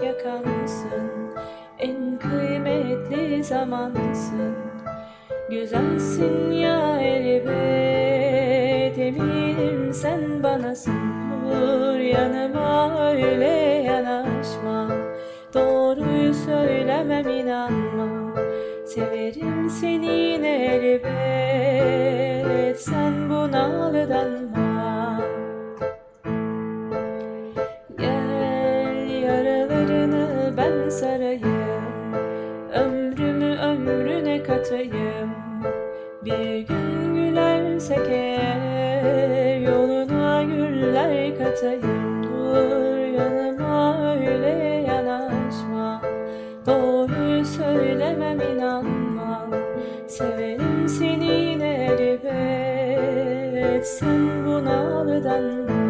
bakansın En kıymetli zamansın. Güzelsin ya elbet Eminim sen banasın Dur yanıma öyle yanaşma Doğruyu söylemem inanma. Severim seni elbet Sen buna sarayım. Ömrümü ömrüne katayım. Bir gün gülersek eğer Yoluna güller katayım. Dur yanıma öyle yanaşma. Doğruyu söylemem inanma. Severim seni yine elbet. Sen buna aldanma